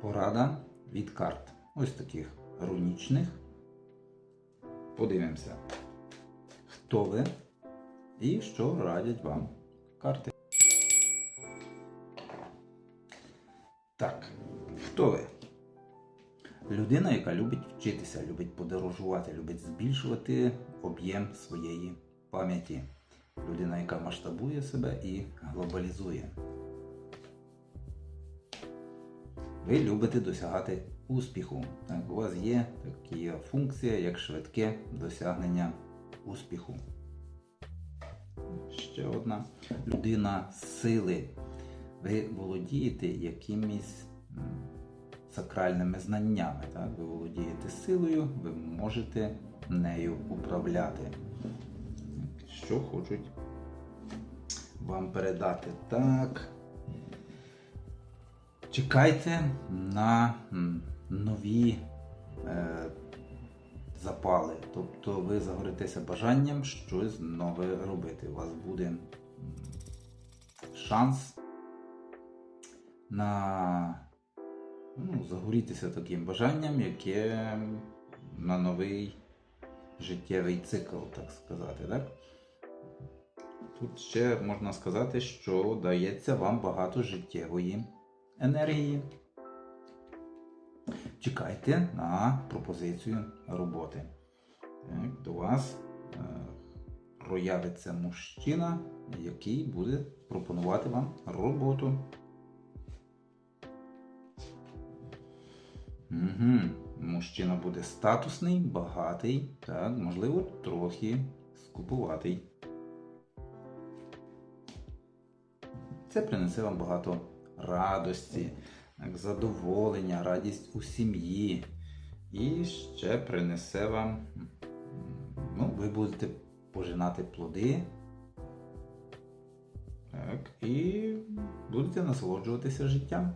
порада від карт. Ось таких рунічних. Подивимося, хто ви і що радять вам карти. Так, хто ви? Людина, яка любить вчитися, любить подорожувати, любить збільшувати об'єм своєї пам'яті. Людина, яка масштабує себе і глобалізує. Ви любите досягати успіху. Так, у вас є така функція, як швидке досягнення успіху. Ще одна людина сили. Ви володієте якимись сакральними знаннями. Так? Ви володієте силою, ви можете нею управляти. Що хочуть вам передати? Так. Чекайте на нові е, запали. Тобто ви загоритеся бажанням щось нове робити. У вас буде шанс на ну, загорітися таким бажанням, яке на новий життєвий цикл, так сказати. Так? Тут ще можна сказати, що дається вам багато життєвої енергії. Чекайте на пропозицію роботи. Так, до вас е, проявиться мужчина, який буде пропонувати вам роботу. Угу. Мужчина буде статусний, багатий, так, можливо, трохи скупуватий. Це принесе вам багато радості, задоволення, радість у сім'ї. І ще принесе вам, ну, ви будете пожинати плоди. Так, і будете насолоджуватися життям.